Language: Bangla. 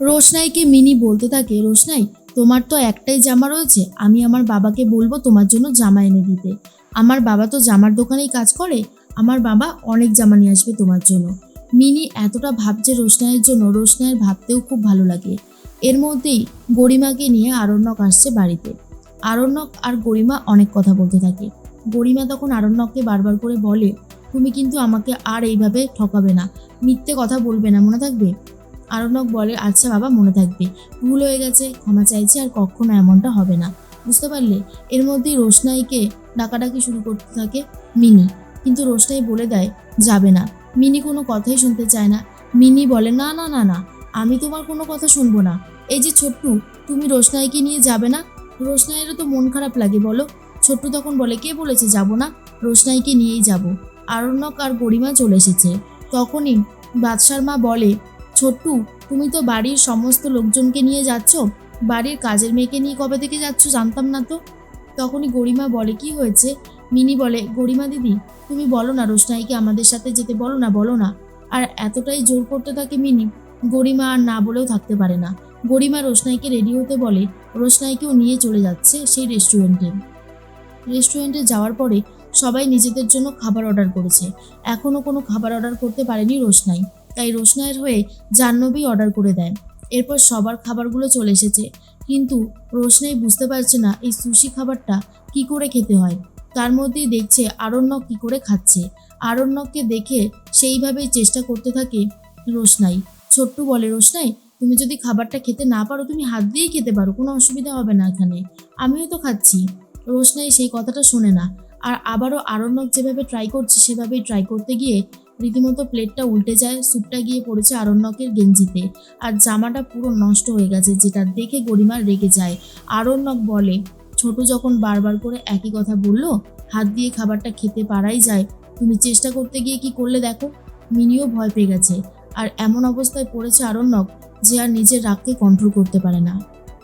রোশনাইকে মিনি বলতে থাকে, রোশনাই, তোমার তো একটাই জামা রয়েছে, আমি আমার বাবাকে বলব তোমার জন্য জামা এনে দিতে। আমার বাবা তো জামার দোকানেই কাজ করে, আমার বাবা অনেক জামা নিয়ে আসবে তোমার জন্য। মিনি এতটা ভাবছে রোশনাইয়ের জন্য, রোশনাইয়ের ভাবতেও খুব ভালো লাগে। এর মধ্যেই গরিমাকে নিয়ে আরণ্যক আসছে বাড়িতে। আরণ্যক আর গরিমা অনেক কথা বলতে থাকে। গরিমা তখন আরণ্যককে বারবার করে বলে, তুমি কিন্তু আমাকে আর এইভাবে ঠকাবে না, মিথ্যে কথা বলবে না, মনে থাকবে? আরণ্যক বলে আচ্ছা বাবা, মনে থাকবে। ভুল হয়ে গেছে, ক্ষমা চাইছি আর কখনো এমনটা হবে না। বুঝতে পারলে? এর মধ্যেই রোশনাইকে ডাকাডাকি শুরু করতে থাকে মিনি। কিন্তু রোশনাই বলে দেয়, যাবে না। মিনি কোনো কথাই শুনতে চায় না। মিনি বলে, না না না না, আমি তোমার কোনো কথা শুনব না। এই যে ছোট্টু, তুমি রোশনাইকে নিয়ে যাবে না? রোশনাইয়েরও তো মন খারাপ লাগে, বলো। ছোট্টু তখন বলে, কে বলেছে যাব না? রোশনাইকে নিয়েই যাব। আরণ্যক আর গরিমা চলে এসেছে। তখনই বাদশার মা বলে ছোট্টু, তুমি তো বাড়ির সমস্ত লোকজনকে নিয়ে যাচ্ছ। বাড়ির কাজের মেয়েকে নিয়ে কবে থেকে যাচ্ছ জানতাম না তো। তখনই গরিমা বলে, কি হয়েছে? মিনি বলে, গরিমা দিদি, তুমি বলো না রোশনাইকে আমাদের সাথে যেতে বলো না বলো না। আর এতটাই জোর করতে থাকে মিনি, গরিমা আর না বলেও থাকতে পারে না। গরিমা রোশনাইকে রেডি হতে বলে, রোশনাইকেও নিয়ে চলে যাচ্ছে সেই রেস্টুরেন্টে। রেস্টুরেন্টে যাওয়ার পরে সবাই নিজেদের জন্য খাবার অর্ডার করেছে। এখনও কোনো খাবার অর্ডার করতে পারেনি রোশনাই। তাই রোশনাইয়ের হয়ে জাহ্নবী অর্ডার করে দেয় এরপর সবার খাবারগুলো চলে এসেছে। কিন্তু রোশনাই বুঝতে পারছে না এই সুশি খাবারটা কি করে খেতে হয়। তার মধ্যেই দেখছে আরণ্যক কি করে খাচ্ছে। আরণ্যককে দেখে সেইভাবেই চেষ্টা করতে থাকে রোশনাই। ছোট্টু বলে, রোশনাই, তুমি যদি খাবারটা খেতে না পারো, তুমি হাত দিয়েই খেতে পারো, কোনো অসুবিধা হবে না এখানে। আমিও তো খাচ্ছি। রোশনাই সেই কথাটা শোনে না। আর আবারও আরণ্যক যেভাবে ট্রাই করছে, সেভাবেই ট্রাই করতে গিয়ে রীতিমতো প্লেটটা উল্টে যায়, স্যুপটা গিয়ে পড়েছে আরণ্যকের গেঞ্জিতে। আর জামাটা পুরো নষ্ট হয়ে গেছে, যেটা দেখে গরিমার রেগে যায়। আরণ্যক বলে, ছোট যখন বারবার করে একই কথা বলল, হাত দিয়ে খাবারটা খেতে পারাই যায়। তুমি চেষ্টা করতে গিয়ে কি করলে দেখো? মিনিও ভয় পেয়ে গেছে। আর এমন অবস্থায় পড়েছে আরণ্যক, যে আর নিজের রাগকে কন্ট্রোল করতে পারে না।